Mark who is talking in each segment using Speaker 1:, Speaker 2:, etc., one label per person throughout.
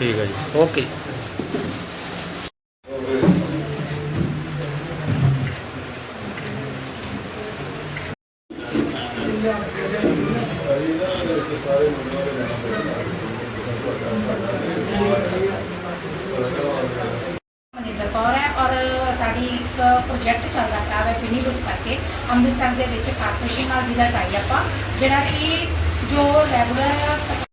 Speaker 1: ਠੀਕ ਹੈ ਜੀ। ਓਕੇ।
Speaker 2: ਮਨਿੰਦਰ ਕੌਰ ਹੈ ਔਰ ਸਾਡੀ ਇੱਕ ਪ੍ਰੋਜੈਕਟ ਚੱਲਦਾ ਪਿਆ ਹੈ ਫਿਨੀ ਲੁੱਕ ਕਰਕੇ। ਅੰਮ੍ਰਿਤਸਰ ਦੇ ਵਿੱਚ ਕਾਰਪੋਰੇਸ਼ਨ ਨਾਲ ਜਿਹਦਾ ਟਾਈ ਆਪਾਂ ਜਿਹੜਾ ਕਿ ਜੋ ਰੈਗੂਲਰ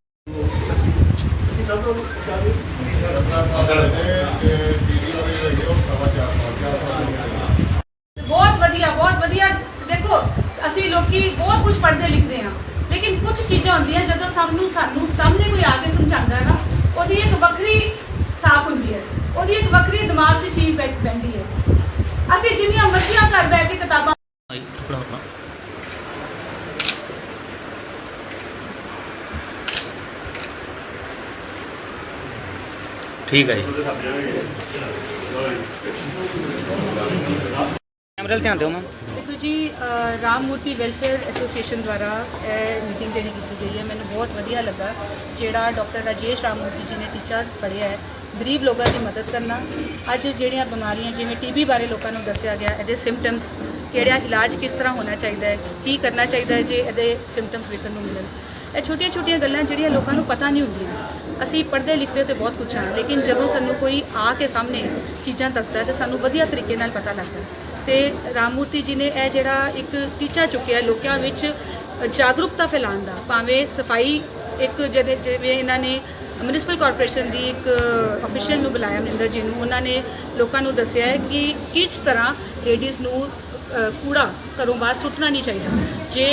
Speaker 3: ਬਹੁਤ ਵਧੀਆ ਬਹੁਤ ਵਧੀਆ। ਦੇਖੋ, ਅਸੀਂ ਲੋਕੀ ਬਹੁਤ ਕੁਝ ਪੜ੍ਹਦੇ ਲਿਖਦੇ ਹਾਂ, ਲੇਕਿਨ ਕੁਝ ਚੀਜ਼ਾਂ ਹੁੰਦੀਆਂ, ਜਦੋਂ ਸਭ ਨੂੰ ਸਾਨੂੰ ਸਾਹਮਣੇ ਕੋਈ ਆ ਕੇ ਸਮਝਾਉਂਦਾ ਹੈ ਨਾ, ਉਹਦੀ ਇੱਕ ਵੱਖਰੀ ਸਾਖ ਹੁੰਦੀ ਹੈ। ਉਹਦੀ ਇੱਕ ਵੱਖਰੀ ਦਿਮਾਗ 'ਚ ਚੀਜ਼ ਬੈਠ ਪੈਂਦੀ ਹੈ। ਅਸੀਂ ਜਿੰਨੀਆਂ ਮਰਜ਼ੀਆਂ ਘਰ ਬੈ ਕੇ ਕਿਤਾਬਾਂ
Speaker 1: ਆਪਣਾ ਆਪਣਾ ਠੀਕ ਹੈ ਜੀ। ਕੈਮਰੇ ਵੱਲ ਧਿਆਨ ਦਿਓ ਮੈਂ
Speaker 4: ਦੇਖੋ ਜੀ ਅ, ਰਾਮ ਮੂਰਤੀ ਵੈਲਫੇਅਰ ਐਸੋਸੀਏਸ਼ਨ ਦੁਆਰਾ ਇਹ ਮੀਟਿੰਗ ਜਿਹੜੀ ਕੀਤੀ ਗਈ ਹੈ ਮੈਨੂੰ ਬਹੁਤ ਵਧੀਆ ਲੱਗਾ ਜਿਹੜਾ ਡਾਕਟਰ ਰਾਜੇਸ਼ ਰਾਮ ਮੂਰਤੀ ਜੀ ਨੇ ਟੀਚਾ ਫੜਿਆ ਹੈ ਗਰੀਬ ਲੋਕਾਂ ਦੀ ਮਦਦ ਕਰਨਾ। ਅੱਜ ਜਿਹੜੀਆਂ ਬਿਮਾਰੀਆਂ ਜਿਵੇਂ ਟੀਬੀ ਬਾਰੇ ਲੋਕਾਂ ਨੂੰ ਦੱਸਿਆ ਗਿਆ ਇਹਦੇ ਸਿੰਪਟਮਸ ਕਿਹੜਾ ਇਲਾਜ ਕਿਸ ਤਰ੍ਹਾਂ ਹੋਣਾ ਚਾਹੀਦਾ ਹੈ ਕੀ ਕਰਨਾ ਚਾਹੀਦਾ ਹੈ ਜੇ ਇਹਦੇ ਸਿੰਪਟਮਸ ਵੇਖਣ ਨੂੰ ਮਿਲਣ। ਇਹ ਛੋਟੀਆਂ ਛੋਟੀਆਂ ਗੱਲਾਂ ਜਿਹੜੀਆਂ ਲੋਕਾਂ ਨੂੰ ਪਤਾ ਨਹੀਂ ਹੁੰਦੀਆਂ। ਅਸੀਂ ਪੜ੍ਹਦੇ ਲਿਖਦੇ ਤੇ ਬਹੁਤ ਕੁਝ ਹਾਂ, ਲੇਕਿਨ ਜਦੋਂ ਸਾਨੂੰ ਕੋਈ ਆ ਕੇ ਸਾਹਮਣੇ ਚੀਜ਼ਾਂ ਦੱਸਦਾ ਹੈ ਤੇ ਸਾਨੂੰ ਵਧੀਆ ਤਰੀਕੇ ਨਾਲ ਪਤਾ ਲੱਗਦਾ ਹੈ। ਤੇ ਰਾਮਮੂਰਤੀ ਜੀ ਨੇ ਇਹ ਜਿਹੜਾ ਇੱਕ ਟੀਚਾ ਚੁੱਕਿਆ ਲੋਕਾਂ ਵਿੱਚ ਜਾਗਰੂਕਤਾ ਫੈਲਾਉਣ ਦਾ, ਭਾਵੇਂ ਸਫ਼ਾਈ ਇੱਕ ਜਿਹਦੇ ਜਿਵੇਂ ਇਹਨਾਂ ਨੇ ਮਿਊਨਿਸਪਲ ਕਾਰਪੋਰੇਸ਼ਨ ਦੀ ਇੱਕ ਅਫੀਸ਼ੀਅਲ ਨੂੰ ਬੁਲਾਇਆ ਮਨਿੰਦਰ ਜੀ ਨੂੰ, ਉਹਨਾਂ ਨੇ ਲੋਕਾਂ ਨੂੰ ਦੱਸਿਆ ਹੈ ਕਿ ਕਿਸ ਤਰ੍ਹਾਂ ਲੇਡੀਜ਼ ਨੂੰ ਕੂੜਾ ਘਰੋਂ ਬਾਹਰ ਸੁੱਟਣਾ ਨਹੀਂ ਚਾਹੀਦਾ। ਜੇ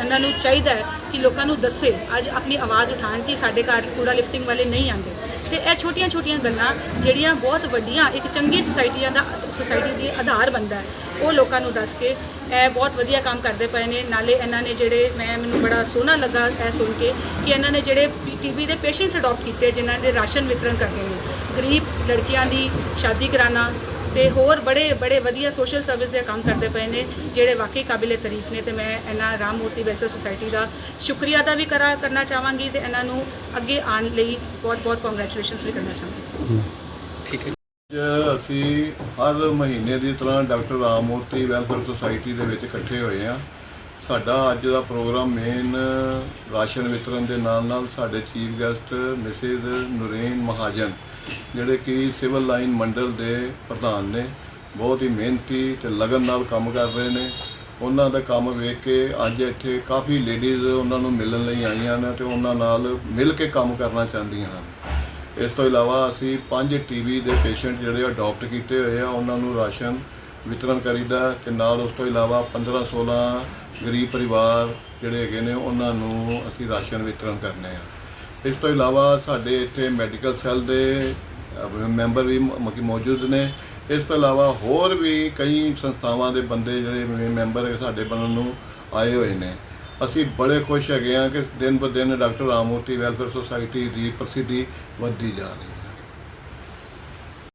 Speaker 4: ਇਹਨਾਂ ਨੂੰ ਚਾਹੀਦਾ ਹੈ ਕਿ ਲੋਕਾਂ ਨੂੰ ਦੱਸੇ, ਅੱਜ ਆਪਣੀ ਆਵਾਜ਼ ਉਠਾਉਣ ਕਿ ਸਾਡੇ ਘਰ ਕੂੜਾ ਲਿਫਟਿੰਗ ਵਾਲੇ ਨਹੀਂ ਆਉਂਦੇ। ਤੇ ਇਹ ਛੋਟੀਆਂ ਛੋਟੀਆਂ ਗੱਲਾਂ ਜਿਹੜੀਆਂ ਬਹੁਤ ਵੱਡੀਆਂ ਇੱਕ ਚੰਗੀ ਸੁਸਾਇਟੀਆਂ ਦਾ ਸੁਸਾਇਟੀ ਦੀ ਆਧਾਰ ਬਣਦਾ ਹੈ, ਉਹ ਲੋਕਾਂ ਨੂੰ ਦੱਸ ਕੇ ਇਹ ਬਹੁਤ ਵਧੀਆ ਕੰਮ ਕਰਦੇ ਪਏ ਨੇ। ਨਾਲੇ ਇਹਨਾਂ ਨੇ ਜਿਹੜੇ, ਮੈਂ, ਮੈਨੂੰ ਬੜਾ ਸੋਹਣਾ ਲੱਗਾ ਇਹ ਸੁਣ ਕੇ ਕਿ ਇਹਨਾਂ ਨੇ ਜਿਹੜੇ ਟੀਬੀ ਦੇ ਪੇਸ਼ੈਂਟਸ ਅਡਾਪਟ ਕੀਤੇ, ਜਿਨ੍ਹਾਂ ਦੇ ਰਾਸ਼ਨ ਵਿਤਰਨ ਕਰਦੇ ਨੇ। ਗਰੀਬ ਲੜਕੀਆਂ ਦੀ ਸ਼ਾਦੀ ਕਰਾਉਣਾ ਤੇ ਹੋਰ ਬੜੇ ਬੜੇ ਵਧੀਆ ਸੋਸ਼ਲ ਸਰਵਿਸ ਦੇ ਕੰਮ ਕਰਦੇ ਪਏ ਨੇ, ਜਿਹੜੇ ਵਾਕਈ ਕਾਬਿਲੇ ਤਾਰੀਫ ਨੇ ਤੇ ਮੈਂ ਇਹਨਾਂ ਰਾਮ ਮੂਰਤੀ ਵੈਲਫੇਅਰ ਸੁਸਾਇਟੀ ਦਾ ਸ਼ੁਕਰੀਆ ਅਦਾ ਵੀ ਕਰਾ, ਕਰਨਾ ਚਾਹਾਂਗੀ ਤੇ ਇਹਨਾਂ ਨੂੰ ਅੱਗੇ ਆਉਣ ਲਈ ਬਹੁਤ ਬਹੁਤ ਕੰਗ੍ਰੈਚੁਲੇਸ਼ਨਸ ਵੀ ਕਰਨਾ ਚਾਹਾਂਗੀ।
Speaker 1: ਠੀਕ ਹੈ।
Speaker 5: ਅੱਜ ਅਸੀਂ ਹਰ ਮਹੀਨੇ ਦੀ ਤਰ੍ਹਾਂ ਡਾਕਟਰ ਰਾਮ ਮੂਰਤੀ ਵੈਲਫੇਅਰ ਸੁਸਾਇਟੀ ਦੇ ਵਿੱਚ ਇਕੱਠੇ ਹੋਏ ਆ ਸਾਡਾ ਅੱਜ ਦਾ ਪ੍ਰੋਗਰਾਮ ਮੇਨ ਰਾਸ਼ਨ ਵਿਤਰਨ ਦੇ ਨਾਲ ਨਾਲ ਸਾਡੇ chief guest Mrs Nooren Mahajan, ਜਿਹੜੇ ਕਿ ਸਿਵਲ ਲਾਈਨ ਮੰਡਲ ਦੇ ਪ੍ਰਧਾਨ ਨੇ, ਬਹੁਤ ਹੀ ਮਿਹਨਤੀ ਤੇ ਲਗਨ ਨਾਲ ਕੰਮ ਕਰ ਰਹੇ ਨੇ। ਉਹਨਾਂ ਦਾ ਕੰਮ ਵੇਖ ਕੇ ਅੱਜ ਇੱਥੇ ਕਾਫੀ ਲੇਡੀਜ਼ ਉਹਨਾਂ ਨੂੰ ਮਿਲਣ ਲਈ ਆਈਆਂ ਨੇ ਤੇ ਉਹਨਾਂ ਨਾਲ ਮਿਲ ਕੇ ਕੰਮ ਕਰਨਾ ਚਾਹੁੰਦੀਆਂ ਹਨ। ਇਸ ਤੋਂ ਇਲਾਵਾ ਅਸੀਂ ਪੰਜ ਟੀਵੀ ਦੇ ਪੇਸ਼ੈਂਟ ਜਿਹੜੇ ਅਡਾਪਟ ਕੀਤੇ ਹੋਏ ਆ, ਉਹਨਾਂ ਨੂੰ ਰਾਸ਼ਨ ਵਿਤਰਨ ਕਰੀਦਾ ਤੇ ਨਾਲ ਉਸ ਤੋਂ ਇਲਾਵਾ 15 16 ਗਰੀਬ ਪਰਿਵਾਰ ਜਿਹੜੇ ਹੈਗੇ ਨੇ, ਉਹਨਾਂ ਨੂੰ ਅਸੀਂ ਰਾਸ਼ਨ ਵਿਤਰਨ ਕਰਨੇ ਆ। ਇਸ ਤੋਂ ਇਲਾਵਾ ਸਾਡੇ ਇੱਥੇ ਮੈਡੀਕਲ ਸੈੱਲ ਦੇ ਮੈਂਬਰ ਵੀ ਮ- ਮੌਜੂਦ ਨੇ। ਇਸ ਤੋਂ ਇਲਾਵਾ ਹੋਰ ਵੀ ਕਈ ਸੰਸਥਾਵਾਂ ਦੇ ਬੰਦੇ ਜਿਹੜੇ ਮੈਂਬਰ ਸਾਡੇ ਬਣਨ ਨੂੰ ਆਏ ਹੋਏ ਨੇ। ਅਸੀਂ ਬੜੇ ਖੁਸ਼ ਹੈਗੇ ਹਾਂ ਕਿ ਦਿਨ ਬ ਦਿਨ ਡਾਕਟਰ ਰਾਮਮੂਰਤੀ ਵੈਲਫੇਅਰ ਸੁਸਾਇਟੀ ਦੀ ਪ੍ਰਸਿੱਧੀ ਵੱਧਦੀ ਜਾ ਰਹੀ ਹੈ।